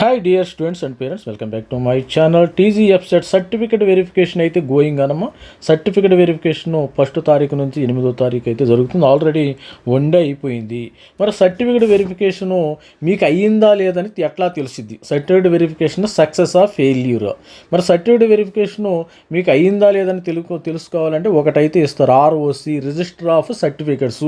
Hi dear students and parents welcome back to my channel TG website certificate verification అయితే going అనమా certificate verification first తారీఖు నుంచి ఎనిమిదో తారీఖు అయితే జరుగుతుంది ఆల్రెడీ వన్ డే అయిపోయింది మరి సర్టిఫికేట్ వెరిఫికేషన్ మీకు అయ్యిందా లేదని ఎట్లా తెలిసిద్ది సర్టిఫికేట్ వెరిఫికేషన్ సక్సెస్ ఆ ఫెయిల్యూర్ మరి సర్టిఫికేట్ వెరిఫికేషన్ మీకు అయ్యిందా లేదని తెలుసు తెలుసుకోవాలంటే ఒకటైతే ఇస్తారు ఆర్ఓసి రిజిస్టర్ ఆఫ్ సర్టిఫికేట్స్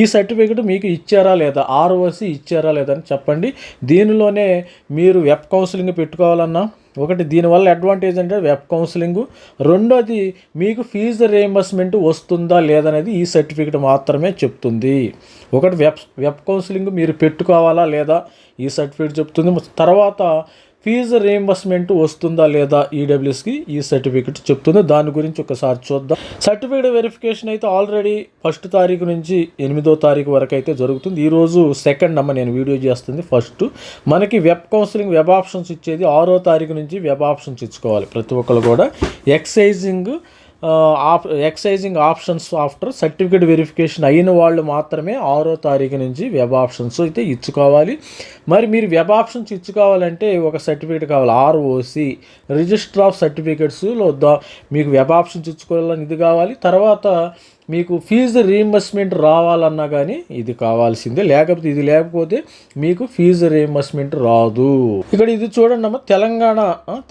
ఈ సర్టిఫికేట్ మీకు ఇచ్చారా లేదా ఆర్ఓసి ఇచ్చారా లేదా అని చెప్పండి దీనిలోనే మీ మీరు వెబ్ కౌన్సిలింగ్ పెట్టుకోవాలన్నా ఒకటి దీనివల్ల అడ్వాంటేజ్ అంటే వెబ్ కౌన్సిలింగ్ రెండోది మీకు ఫీజు రియంబర్స్మెంట్ వస్తుందా లేదనేది ఈ సర్టిఫికెట్ మాత్రమే చెప్తుంది ఒకటి వెబ్ వెబ్ కౌన్సిలింగ్ మీరు పెట్టుకోవాలా లేదా ఈ సర్టిఫికేట్ చెప్తుంది తర్వాత ఫీజు రీఎంబర్స్మెంట్ వస్తుందా లేదా ఈడబ్ల్యూఎస్కి e ఈ సర్టిఫికెట్ చెప్తుంది దాని గురించి ఒకసారి చూద్దాం సర్టిఫికేట్ వెరిఫికేషన్ అయితే ఆల్రెడీ ఫస్ట్ తారీఖు నుంచి ఎనిమిదో తారీఖు వరకు అయితే జరుగుతుంది ఈరోజు సెకండ్ అమ్మ నేను వీడియో చేస్తుంది ఫస్ట్ మనకి వెబ్ కౌన్సిలింగ్ వెబ్ ఆప్షన్స్ ఇచ్చేది ఆరో తారీఖు నుంచి వెబ్ ఆప్షన్స్ ఇచ్చుకోవాలి ప్రతి ఒక్కరు కూడా exercising op exercising options after certificate verification అయిన వాళ్ళు మాత్రమే ఆరో తారీఖు నుంచి వెబ్ ఆప్షన్స్ అయితే ఇచ్చుకోవాలి మరి మీరు వెబ్ ఆప్షన్స్ ఇచ్చుకోవాలంటే ఒక సర్టిఫికేట్ కావాలి ఆర్ఓసి రిజిస్టర్ ఆఫ్ లో మీకు వెబ్ ఆప్షన్స్ ఇచ్చుకోవాలని ఇది కావాలి తర్వాత మీకు ఫీజు రీయింబర్స్మెంట్ రావాలన్నా కానీ ఇది కావాల్సిందే లేకపోతే ఇది లేకపోతే మీకు ఫీజు రీయింబర్స్మెంట్ రాదు ఇక్కడ ఇది చూడండి అమ్మ తెలంగాణ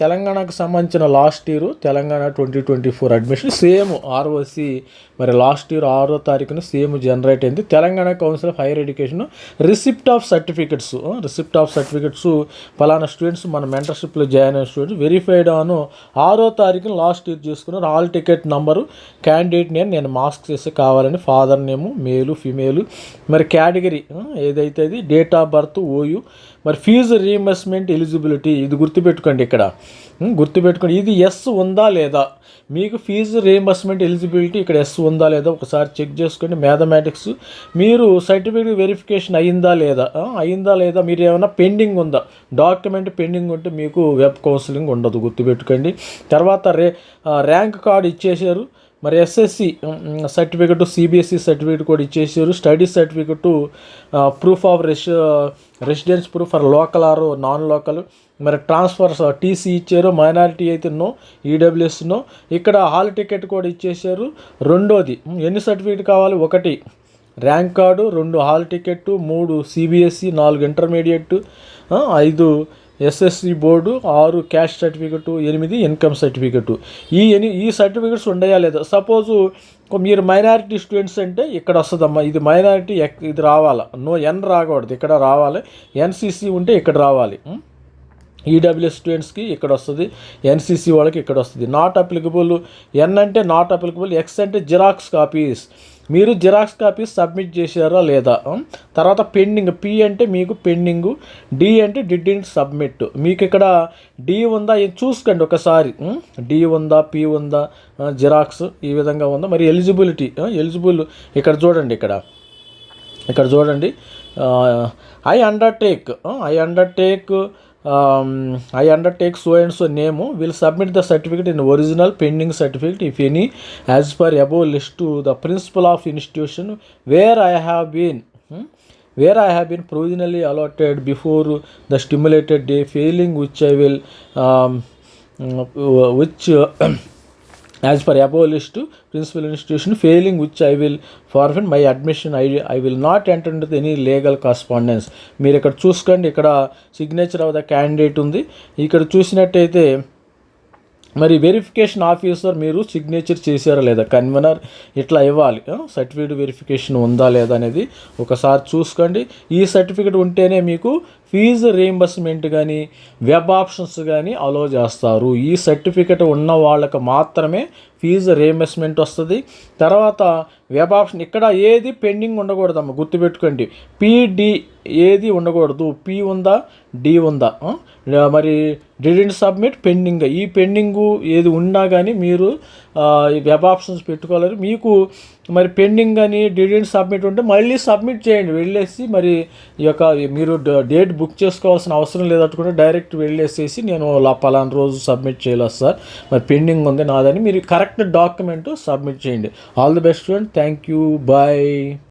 తెలంగాణకు సంబంధించిన last year Telangana twenty twenty four admission same ROC మరి లాస్ట్ ఇయర్ ఆరో తారీఖున సేమ్ జనరేట్ అయింది Telangana council of higher education receipt of certificates receipt of certificates ఫలానా స్టూడెంట్స్ మన మెంటర్షిప్లో జాయిన్ అయిన స్టూడెంట్స్ వెరిఫైడ్ ఆను ఆరో తారీఖున లాస్ట్ ఇయర్ చూసుకున్నారు ఆల్ టికెట్ నంబరు క్యాండిడేట్ నేను నేను మాస్క్ చేసి కావాలని ఫాదర్ నేము మేలు ఫిమేలు మరి కేటగిరీ ఏదైతే అది డేట్ ఆఫ్ బర్త్ ఓయు మరి ఫీజు రీఎంబర్స్మెంట్ ఎలిజిబిలిటీ ఇది గుర్తుపెట్టుకోండి ఇక్కడ గుర్తుపెట్టుకోండి ఇది ఎస్ ఉందా లేదా మీకు ఫీజు రీఎంబర్స్మెంట్ ఎలిజిబిలిటీ ఇక్కడ ఎస్ ఉందా లేదా ఒకసారి చెక్ చేసుకోండి మ్యాథమెటిక్స్ మీరు సర్టిఫికేట్ వెరిఫికేషన్ అయిందా లేదా అయిందా లేదా మీరు ఏమైనా పెండింగ్ ఉందా డాక్యుమెంట్ పెండింగ్ ఉంటే మీకు వెబ్ కౌన్సిలింగ్ ఉండదు గుర్తుపెట్టుకోండి తర్వాత రే ర్యాంక్ కార్డు ఇచ్చేశారు మరి ఎస్ఎస్సి సర్టిఫికెట్ సిబిఎస్ఈ సర్టిఫికెట్ కూడా ఇచ్చేసారు study certificate proof of resi residence proof or local or non local మరి ట్రాన్స్ఫర్స్ టీసీ ఇచ్చారు మైనారిటీ అయితేనో ఈడబ్ల్యూఎస్నో e ఇక్కడ హాల్ టికెట్ కూడా ఇచ్చేసారు రెండోది ఎన్ని సర్టిఫికేట్ కావాలి ఒకటి ర్యాంక్ కార్డు రెండు హాల్ టికెట్ మూడు సిబిఎస్ఈ e, నాలుగు ఇంటర్మీడియట్ ఐదు ఎస్ఎస్సి బోర్డు ఆరు క్యాష్ సర్టిఫికెట్ ఎనిమిది ఇన్కమ్ సర్టిఫికెట్ ఈ ఎని ఈ సర్టిఫికెట్స్ ఉండయా లేదా సపోజు మీరు మైనారిటీ స్టూడెంట్స్ అంటే ఇక్కడ వస్తుందమ్మా ఇది మైనారిటీ ఇది రావాలా నో ఎన్ రాకూడదు ఇక్కడ రావాలి ఎన్సిసి ఉంటే ఇక్కడ రావాలి ఈడబ్ల్యూఎస్ స్టూడెంట్స్కి ఇక్కడ వస్తుంది ఎన్సిసి వాళ్ళకి ఇక్కడ వస్తుంది నాట్ అప్లికబుల్ ఎన్ అంటే నాట్ అప్లికబుల్ ఎక్స్ అంటే జిరాక్స్ కాపీస్ మీరు జిరాక్స్ కాపీస్ సబ్మిట్ చేశారా లేదా తర్వాత పెండింగ్ పి అంటే మీకు పెండింగ్ డి అంటే డిడ్డింగ్ సబ్మిట్ మీకు ఇక్కడ డి ఉందా చూసుకోండి ఒకసారి డి ఉందా పి ఉందా జిరాక్స్ ఈ విధంగా ఉందా మరి ఎలిజిబిలిటీ ఎలిజిబుల్ ఇక్కడ చూడండి ఇక్కడ ఇక్కడ చూడండి I undertake I undertake Um, I undertake so and so name, will submit the certificate in original pending certificate, if any, as per above list to the principal of institution where I have been hmm? provisionally allotted before the stimulated day, failing which I will um, uh, uh, as per above list principal institution failing which I will forfeit my admission I I will not enter in any legal correspondence మీరు ఇక్కడ చూసుకోండి ఇక్కడ signature of the candidate ఉంది ఇక్కడ చూసినట్టయితే మరి verification officer మీరు signature చేశారా లేదా కన్వీనర్ ఇట్లా ఇవ్వాలి సర్టిఫికేట్ వెరిఫికేషన్ ఉందా లేదా అనేది ఒకసారి చూసుకోండి ఈ సర్టిఫికేట్ ఉంటేనే మీకు ఫీజు రీయింబర్స్మెంట్ కానీ వెబ్ ఆప్షన్స్ కానీ అలో చేస్తారు ఈ సర్టిఫికేట్ ఉన్న వాళ్ళకి మాత్రమే ఫీజు రీయింబర్స్మెంట్ వస్తుంది తర్వాత వెబ్ ఆప్షన్ ఇక్కడ ఏది పెండింగ్ ఉండకూడదమ్మ గుర్తుపెట్టుకోండి పిడి ఏది ఉండకూడదు పి ఉందా డి ఉందా మరి డిడెంట్ సబ్మిట్ పెండింగ్ ఈ పెండింగ్ ఏది ఉన్నా కానీ మీరు వెబ్ ఆప్షన్స్ పెట్టుకోవాలి మీకు మరి పెండింగ్ అని డిడెంట్ సబ్మిట్ ఉంటే మళ్ళీ సబ్మిట్ చేయండి వెళ్ళేసి మరి ఈ యొక్క మీరు డేట్ బుక్ చేసుకోవాల్సిన అవసరం లేదట్టుకుంటే డైరెక్ట్ వెళ్ళేసేసి నేను పలానా రోజు సబ్మిట్ చేయాలి సార్ మరి పెండింగ్ ఉంది నాదని మీరు కరెక్ట్ డాక్యుమెంట్ సబ్మిట్ చేయండి all the best student thank you bye